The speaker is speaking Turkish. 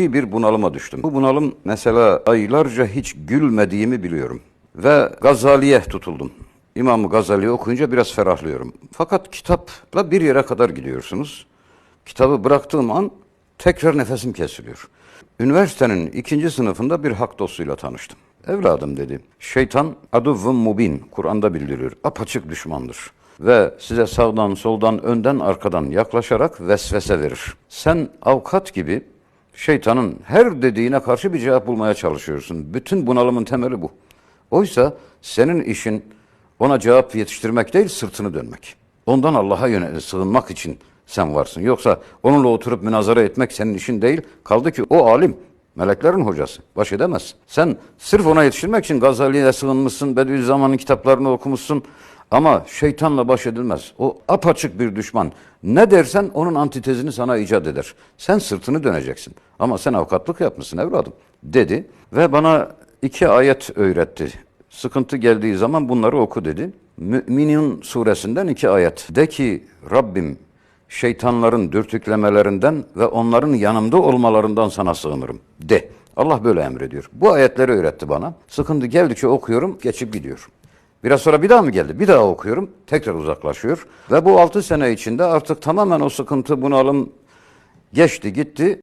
vahşi bir bunalıma düştüm. Bu bunalım mesela aylarca hiç gülmediğimi biliyorum. Ve Gazali'ye tutuldum. İmam Gazali'yi okuyunca biraz ferahlıyorum. Fakat kitapla bir yere kadar gidiyorsunuz. Kitabı bıraktığım an tekrar nefesim kesiliyor. Üniversitenin ikinci sınıfında bir hak dostuyla tanıştım. Evladım dedi, şeytan aduvvun mubin, Kur'an'da bildiriyor, apaçık düşmandır. Ve size sağdan, soldan, önden, arkadan yaklaşarak vesvese verir. Sen avukat gibi şeytanın her dediğine karşı bir cevap bulmaya çalışıyorsun. Bütün bunalımın temeli bu. Oysa senin işin ona cevap yetiştirmek değil, sırtını dönmek. Ondan Allah'a yönelik sığınmak için sen varsın. Yoksa onunla oturup münazara etmek senin işin değil. Kaldı ki o alim, meleklerin hocası. Baş edemez. Sen sırf ona yetiştirmek için Gazali'ye sığınmışsın, Bediüzzaman'ın kitaplarını okumuşsun. Ama şeytanla baş edilmez. O apaçık bir düşman. Ne dersen onun antitezini sana icat eder. Sen sırtını döneceksin. Ama sen avukatlık yapmışsın evladım dedi. Ve bana iki ayet öğretti. Sıkıntı geldiği zaman bunları oku dedi. Mü'minin suresinden iki ayet. De ki Rabbim şeytanların dürtüklemelerinden ve onların yanımda olmalarından sana sığınırım de. Allah böyle emrediyor. Bu ayetleri öğretti bana. Sıkıntı geldikçe okuyorum, geçip gidiyor. Biraz sonra bir daha mı geldi? Bir daha okuyorum, tekrar uzaklaşıyor. Ve bu altı sene içinde artık tamamen o sıkıntı, bunalım geçti gitti.